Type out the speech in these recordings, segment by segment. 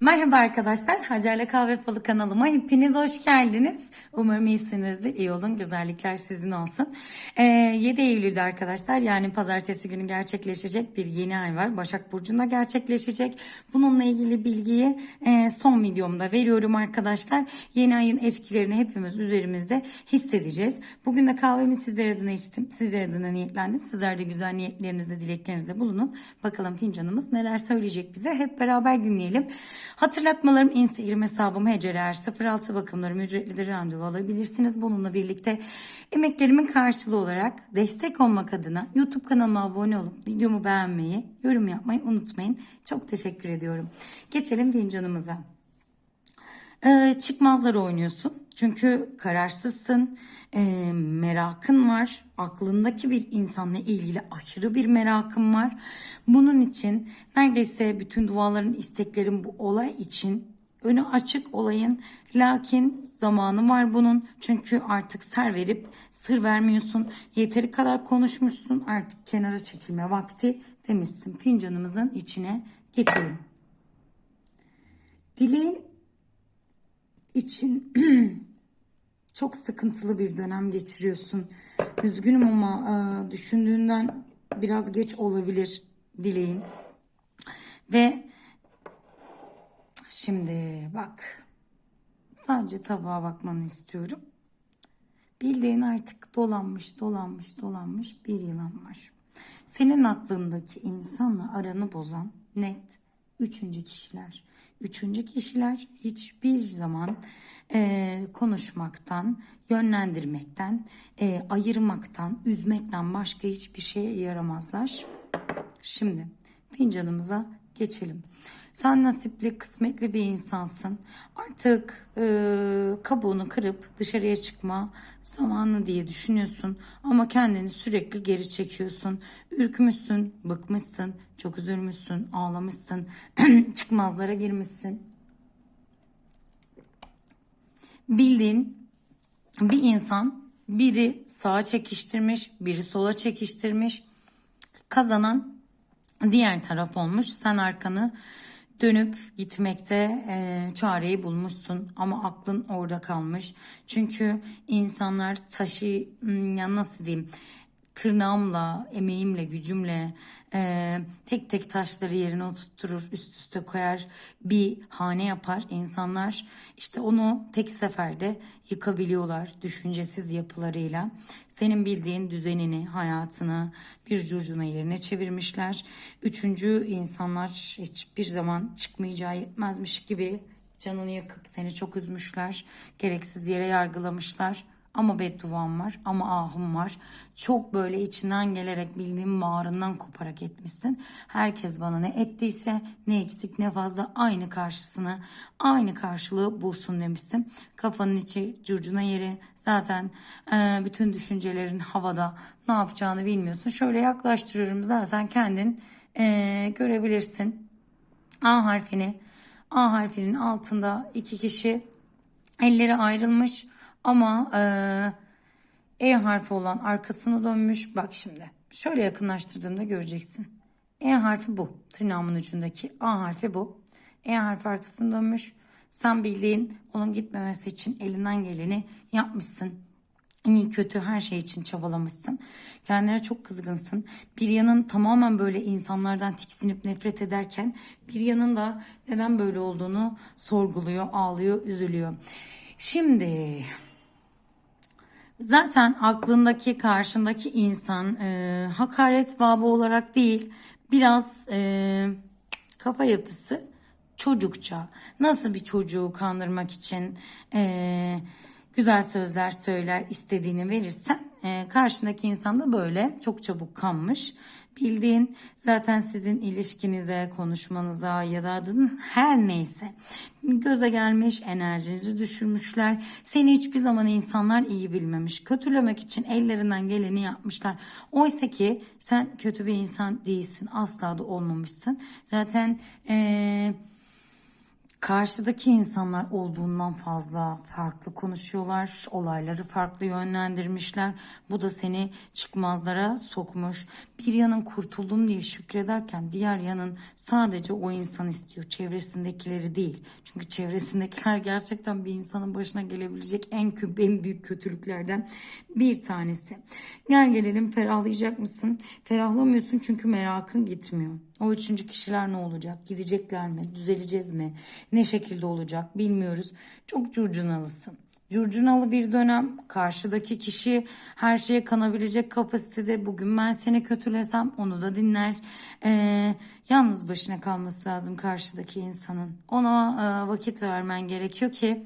Merhaba arkadaşlar, Hacer'le Kahve Falı kanalıma hepiniz hoş geldiniz. Umarım iyisinizdir, iyi olun, güzellikler sizin olsun. Ee, 7 Eylül'de arkadaşlar yani pazartesi günü gerçekleşecek bir yeni ay var. Başak Burcu'nda gerçekleşecek. Bununla ilgili bilgiyi e, son videomda veriyorum arkadaşlar. Yeni ayın etkilerini hepimiz üzerimizde hissedeceğiz. Bugün de kahvemi sizler adına içtim, sizler adına niyetlendim. Sizler de güzel niyetlerinizle, dileklerinizle bulunun. Bakalım fincanımız neler söyleyecek bize hep beraber dinleyelim. Hatırlatmalarım Instagram hesabım hecerer 06 bakımlarım ücretlidir randevu alabilirsiniz. Bununla birlikte emeklerimin karşılığı olarak destek olmak adına YouTube kanalıma abone olup videomu beğenmeyi, yorum yapmayı unutmayın. Çok teşekkür ediyorum. Geçelim fincanımıza. Ee, çıkmazları oynuyorsun. Çünkü kararsızsın, ee, merakın var, aklındaki bir insanla ilgili aşırı bir merakın var. Bunun için neredeyse bütün duaların, isteklerin bu olay için önü açık olayın. Lakin zamanı var bunun. Çünkü artık ser verip sır vermiyorsun. Yeteri kadar konuşmuşsun. Artık kenara çekilme vakti demişsin. Fincanımızın içine geçelim. Dileğin için çok sıkıntılı bir dönem geçiriyorsun. Üzgünüm ama e, düşündüğünden biraz geç olabilir dileğin. Ve şimdi bak sadece tabağa bakmanı istiyorum. Bildiğin artık dolanmış, dolanmış, dolanmış bir yılan var. Senin aklındaki insanla aranı bozan net üçüncü kişiler. Üçüncü kişiler hiçbir zaman e, konuşmaktan, yönlendirmekten, e, ayırmaktan, üzmekten başka hiçbir şeye yaramazlar. Şimdi fincanımıza geçelim. Sen nasipli, kısmetli bir insansın. Artık e, kabuğunu kırıp dışarıya çıkma zamanı diye düşünüyorsun. Ama kendini sürekli geri çekiyorsun. Ürkmüşsün, bıkmışsın, çok üzülmüşsün, ağlamışsın, çıkmazlara girmişsin. Bildiğin bir insan biri sağa çekiştirmiş, biri sola çekiştirmiş. Kazanan diğer taraf olmuş. Sen arkanı dönüp gitmekte e, çareyi bulmuşsun ama aklın orada kalmış. Çünkü insanlar taşı ya nasıl diyeyim tırnağımla, emeğimle, gücümle e, tek tek taşları yerine oturtturur, üst üste koyar, bir hane yapar. İnsanlar işte onu tek seferde yıkabiliyorlar düşüncesiz yapılarıyla. Senin bildiğin düzenini, hayatını bir curcuna yerine çevirmişler. Üçüncü insanlar hiçbir zaman çıkmayacağı yetmezmiş gibi canını yakıp seni çok üzmüşler. Gereksiz yere yargılamışlar. Ama bedduam var ama ahım var. Çok böyle içinden gelerek bildiğim bağrından koparak etmişsin. Herkes bana ne ettiyse ne eksik ne fazla aynı karşısını aynı karşılığı bulsun demişsin. Kafanın içi curcuna yeri zaten e, bütün düşüncelerin havada ne yapacağını bilmiyorsun. Şöyle yaklaştırıyorum zaten kendin e, görebilirsin. A harfini A harfinin altında iki kişi elleri ayrılmış ama e, e harfi olan arkasını dönmüş. Bak şimdi şöyle yakınlaştırdığımda göreceksin. E harfi bu. Tırnağımın ucundaki A harfi bu. E harfi arkasını dönmüş. Sen bildiğin onun gitmemesi için elinden geleni yapmışsın. İyi kötü her şey için çabalamışsın. Kendine çok kızgınsın. Bir yanın tamamen böyle insanlardan tiksinip nefret ederken bir yanın da neden böyle olduğunu sorguluyor, ağlıyor, üzülüyor. Şimdi Zaten aklındaki karşındaki insan e, hakaret babı olarak değil biraz e, kafa yapısı çocukça. Nasıl bir çocuğu kandırmak için e, güzel sözler söyler istediğini verirsen e, karşındaki insan da böyle çok çabuk kanmış. Bildiğin zaten sizin ilişkinize, konuşmanıza ya da adın her neyse göze gelmiş, enerjinizi düşürmüşler. Seni hiçbir zaman insanlar iyi bilmemiş. Kötülemek için ellerinden geleni yapmışlar. Oysa ki sen kötü bir insan değilsin. Asla da olmamışsın. Zaten eee Karşıdaki insanlar olduğundan fazla farklı konuşuyorlar, olayları farklı yönlendirmişler. Bu da seni çıkmazlara sokmuş. Bir yanın kurtuldum diye şükrederken diğer yanın sadece o insan istiyor, çevresindekileri değil. Çünkü çevresindekiler gerçekten bir insanın başına gelebilecek en, en büyük kötülüklerden bir tanesi. Gel gelelim ferahlayacak mısın? Ferahlamıyorsun çünkü merakın gitmiyor. O üçüncü kişiler ne olacak? Gidecekler mi? Düzeleceğiz mi? Ne şekilde olacak bilmiyoruz. Çok curcunalısın. Curcunalı bir dönem. Karşıdaki kişi her şeye kanabilecek kapasitede. Bugün ben seni kötülesem onu da dinler. Ee, yalnız başına kalması lazım karşıdaki insanın. Ona e, vakit vermen gerekiyor ki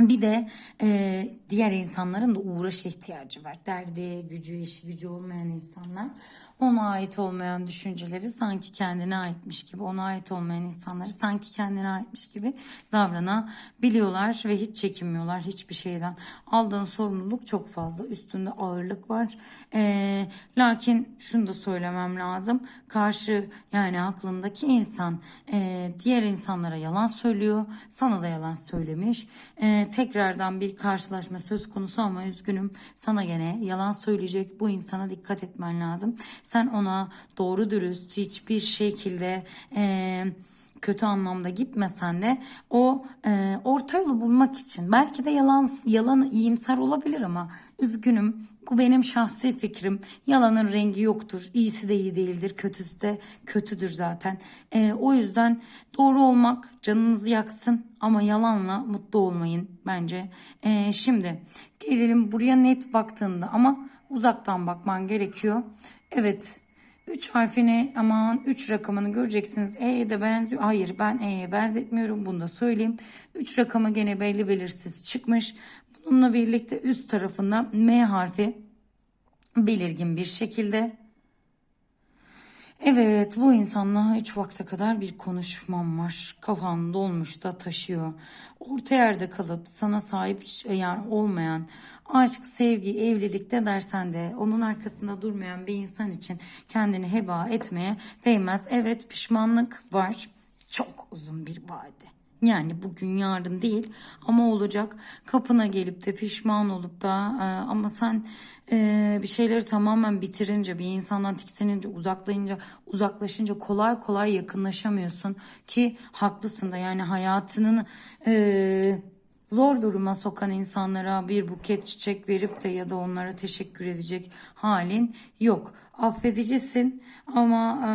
bir de e, diğer insanların da uğraşa ihtiyacı var. Derdi, gücü, işi gücü olmayan insanlar. Ona ait olmayan düşünceleri sanki kendine aitmiş gibi, ona ait olmayan insanları sanki kendine aitmiş gibi davranabiliyorlar ve hiç çekinmiyorlar hiçbir şeyden. Aldığın sorumluluk çok fazla, üstünde ağırlık var. E, lakin şunu da söylemem lazım. Karşı yani aklındaki insan e, diğer insanlara yalan söylüyor, sana da yalan söylemiş. E, tekrardan bir karşılaşma söz konusu ama üzgünüm sana gene yalan söyleyecek bu insana dikkat etmen lazım. Sen ona doğru dürüst hiçbir şekilde e, kötü anlamda gitmesen de o e, orta yolu bulmak için. Belki de yalan yalanı iyimser olabilir ama üzgünüm. Bu benim şahsi fikrim. Yalanın rengi yoktur. İyisi de iyi değildir. Kötüsü de kötüdür zaten. E, o yüzden doğru olmak canınızı yaksın ama yalanla mutlu olmayın bence. E, şimdi gelelim buraya net baktığında ama uzaktan bakman gerekiyor. Evet 3 harfini aman 3 rakamını göreceksiniz. E'ye de benziyor. Hayır ben E'ye benzetmiyorum. Bunu da söyleyeyim. 3 rakamı gene belli belirsiz çıkmış. Bununla birlikte üst tarafında M harfi belirgin bir şekilde. Evet bu insanla 3 vakte kadar bir konuşmam var. Kafan dolmuş da taşıyor. Orta yerde kalıp sana sahip yani olmayan aşk, sevgi, evlilik de dersen de onun arkasında durmayan bir insan için kendini heba etmeye değmez. Evet pişmanlık var. Çok uzun bir vade. Yani bugün yarın değil ama olacak kapına gelip de pişman olup da e, ama sen e, bir şeyleri tamamen bitirince bir insandan tiksinince uzaklayınca uzaklaşınca kolay kolay yakınlaşamıyorsun ki haklısın da yani hayatının e, zor duruma sokan insanlara bir buket çiçek verip de ya da onlara teşekkür edecek halin yok. Affedicisin ama e,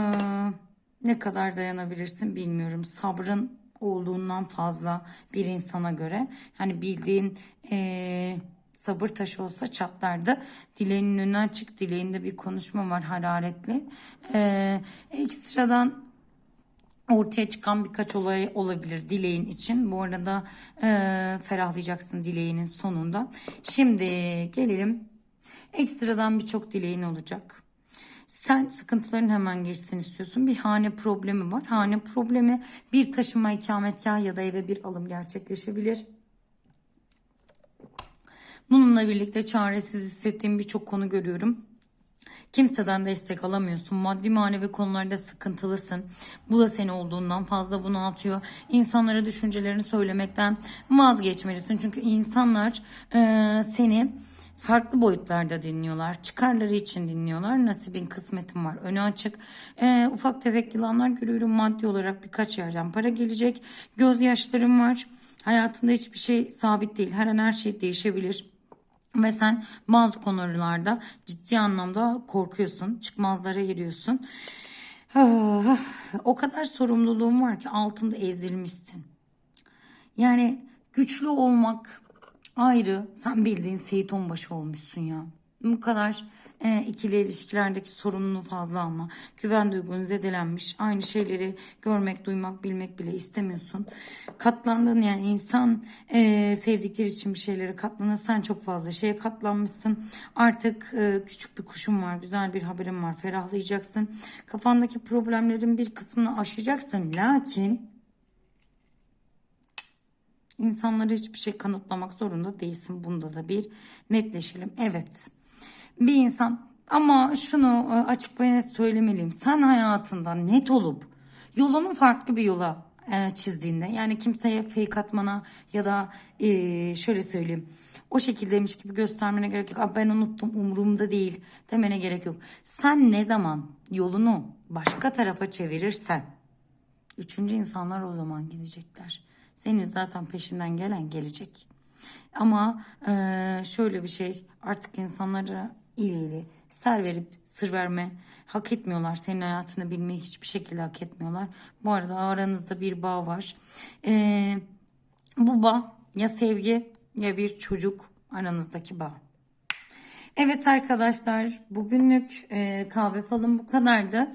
ne kadar dayanabilirsin bilmiyorum. Sabrın olduğundan fazla bir insana göre. Yani bildiğin e, sabır taşı olsa çatlardı. Dileğinin önüne açık. Dileğinde bir konuşma var hararetli. E, ekstradan ortaya çıkan birkaç olay olabilir dileğin için. Bu arada e, ferahlayacaksın dileğinin sonunda. Şimdi gelelim ekstradan birçok dileğin olacak. Sen sıkıntıların hemen geçsin istiyorsun. Bir hane problemi var. Hane problemi bir taşınma ikametgah ya da eve bir alım gerçekleşebilir. Bununla birlikte çaresiz hissettiğim birçok konu görüyorum. Kimseden destek alamıyorsun. Maddi manevi konularda sıkıntılısın. Bu da seni olduğundan fazla bunaltıyor. İnsanlara düşüncelerini söylemekten vazgeçmelisin. Çünkü insanlar e, seni farklı boyutlarda dinliyorlar. Çıkarları için dinliyorlar. Nasibin kısmetin var. Önü açık. E, ufak tefek yılanlar görüyorum. Maddi olarak birkaç yerden para gelecek. Gözyaşlarım var. Hayatında hiçbir şey sabit değil. Her an her şey değişebilir. Ve sen bazı konularda ciddi anlamda korkuyorsun. Çıkmazlara giriyorsun. O kadar sorumluluğun var ki altında ezilmişsin. Yani güçlü olmak ayrı. Sen bildiğin Seyit Onbaşı olmuşsun ya. Bu kadar e, ikili ilişkilerdeki sorumluluğu fazla alma. Güven duygun zedelenmiş. Aynı şeyleri görmek, duymak, bilmek bile istemiyorsun. Katlandın yani insan e, sevdikleri için bir şeylere katlanır. Sen çok fazla şeye katlanmışsın. Artık e, küçük bir kuşun var. Güzel bir haberim var. Ferahlayacaksın. Kafandaki problemlerin bir kısmını aşacaksın. Lakin İnsanlara hiçbir şey kanıtlamak zorunda değilsin. Bunda da bir netleşelim. Evet. Bir insan ama şunu e, açık ve net söylemeliyim. Sen hayatında net olup yolunu farklı bir yola e, çizdiğinde. Yani kimseye fake atmana ya da e, şöyle söyleyeyim. O şekildeymiş gibi göstermene gerek yok. Ben unuttum umurumda değil demene gerek yok. Sen ne zaman yolunu başka tarafa çevirirsen üçüncü insanlar o zaman gidecekler. Senin zaten peşinden gelen gelecek. Ama eee, şöyle bir şey artık insanlara ilgili ser verip sır verme hak etmiyorlar. Senin hayatını bilmeyi hiçbir şekilde hak etmiyorlar. Bu arada aranızda bir bağ var. Eee, bu bağ ya sevgi ya bir çocuk aranızdaki bağ. Evet arkadaşlar bugünlük e, kahve falım bu kadardı.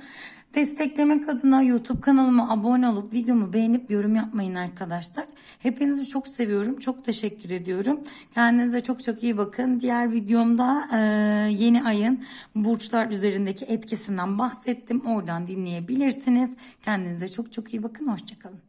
Desteklemek adına YouTube kanalıma abone olup videomu beğenip yorum yapmayın arkadaşlar. Hepinizi çok seviyorum. Çok teşekkür ediyorum. Kendinize çok çok iyi bakın. Diğer videomda e, yeni ayın burçlar üzerindeki etkisinden bahsettim. Oradan dinleyebilirsiniz. Kendinize çok çok iyi bakın. Hoşçakalın.